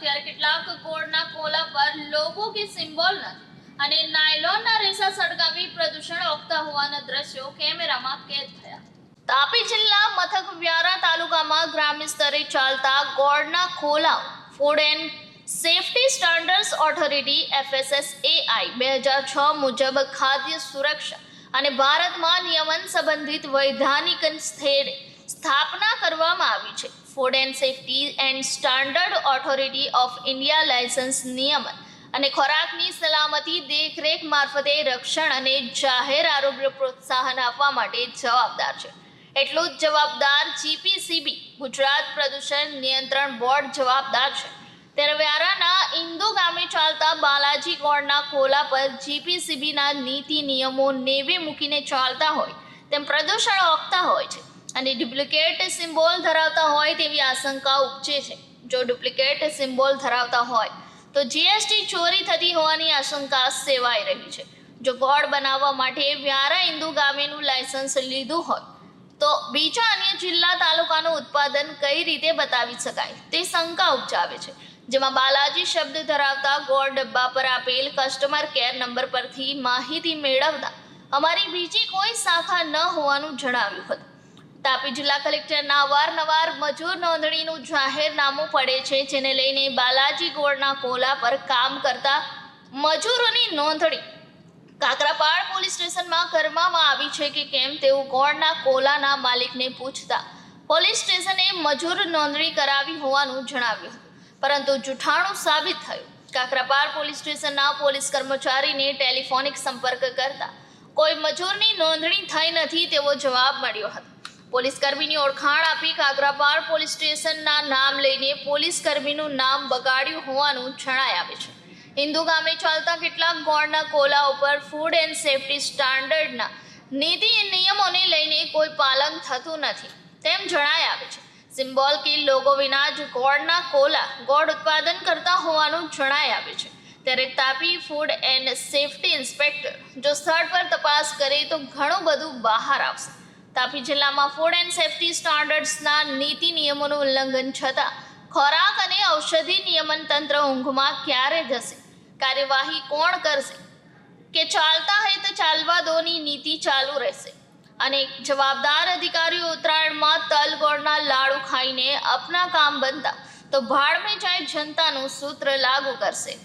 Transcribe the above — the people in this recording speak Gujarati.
કેટલાક ગોળના કોલા પર લોગો કે સિમ્બોલ નથી અને નાયલોનના રેસા સળગાવી પ્રદૂષણ ઓકતા હોવાના દ્રશ્યો કેમેરામાં કેદ થયા. તાપી જિલ્લા મથક વ્યારા તાલુકામાં ગ્રામ્ય સ્તરે ચાલતા ગોળના ખોલાઓ food and safety standards authority FSSAI બે હજાર છ મુજબ ખાદ્ય સુરક્ષા અને ભારતમાં નિયમન સંબંધિત વૈધાનિક સ્થળે સ્થાપના કરવામાં આવી છે. Food and safety and standard authority of India licence નિયમન અને ખોરાકની સલામતી દેખરેખ મારફતે રક્ષણ અને જાહેર આરોગ્ય પ્રોત્સાહન આપવા માટે જવાબદાર છે. એટલું જ જવાબદાર જીપીસીબી ગુજરાત પ્રદૂષણ નિયંત્રણ બોર્ડ જવાબદાર છે. ત્યારે વ્યારાના ઇન્દુ ગામે ચાલતા બાલાજી ગોળના કોલા પર જીપીસીબીના નીતિ નિયમો નેવે મૂકીને ચાલતા હોય તેમ પ્રદૂષણ ઓકતા હોય છે. અને ડુપ્લિકેટ સિમ્બોલ ધરાવતા હોય તેવી આશંકા ઉપજે છે. જો ડુપ્લિકેટ સિમ્બોલ ધરાવતા હોય, તો જીએસટી ચોરી થતી હોવાની આશંકા સેવાઈ રહી છે. જો ગોળ બનાવવા માટે વ્યારા ઇન્દુ ગામેનું લાયસન્સ લીધું હોય તો બીજા અન્ય જિલ્લા તાલુકાનું ઉત્પાદન કઈ રીતે બતાવી શકાય? તે શંકા ઉપજાવે છે. જેમાં બાલાજી શબ્દ ધરાવતા ગોળ ડબ્બા પર આપેલ કસ્ટમર કેર નંબર પરથી માહિતી મેળવતા અમારી બીજી કોઈ શાખા ન હોવાનું જણાવ્યું હતું. તાપી જિલ્લા કલેક્ટરના અવારનવાર મજૂર નોંધણીનું જાહેરનામું પડે છે, જેને લઈને બાલાજી ગોળના કોલા પર કામ કરતા મજૂરોની નોંધણી. કાકરાપાડ પોલીસ સ્ટેશનમાં કરવામાં આવી છે કે કેમ તેવું ગોળના કોલાના માલિકને પૂછતા પોલીસ સ્ટેશને મજૂર નોંધણી કરાવી હોવાનું જણાવ્યું પરંતુ જૂઠાણું સાબિત થયું. કાકરાપાડ પોલીસ સ્ટેશનના પોલીસ કર્મચારીને ટેલિફોનિક સંપર્ક કરતા કોઈ મજૂરની નોંધણી થઈ નથી તેવો જવાબ મળ્યો હતો. પોલીસ કર્મીની ઓળખાણ આપી કાગરાપાર પોલીસ સ્ટેશનના નામ લઈને પોલીસ કર્મીનું નામ બગાડ્યું હોવાનું જણાય આવે છે. હિન્દુ ગામે ચાલતા કેટલાક ગોળના કોલા ઉપર ફૂડ એન્ડ સેફટી સ્ટાન્ડર્ડના નીતિ નિયમોને લઈને કોઈ પાલન થતું નથી. તેમ જણાય આવે છે. સિમ્બોલ કે લોગો વિના જ ગોળના કોલા ગોળ ઉત્પાદન કરતા હોવાનું જણાય આવે છે. ત્યારે Tapi food and safety inspector જો સ્થળ પર તપાસ કરે તો ઘણું બધું બહાર આવશે. તાપી જિલ્લામાં ફૂડ એન્ડ સેફટી સ્ટાન્ડર્ડ્સના નીતિ નિયમોનું ઉલ્લંઘન છતાં ખોરાક અને ઔષધિ નિયમન તંત્ર ઊંઘમાં ક્યારે જશે? કાર્યવાહી કોણ કરશે? કે ચાલતા હે તો ચાલવા દોની નીતિ ચાલુ રહેશે? અને જવાબદાર અધિકારીઓ ઉત્તરાયણમાં તલગોળના લાડુ ખાઈને અપના કામ બનતા તો ભાડમે જાય જનતાનું સૂત્ર લાગુ કરશે.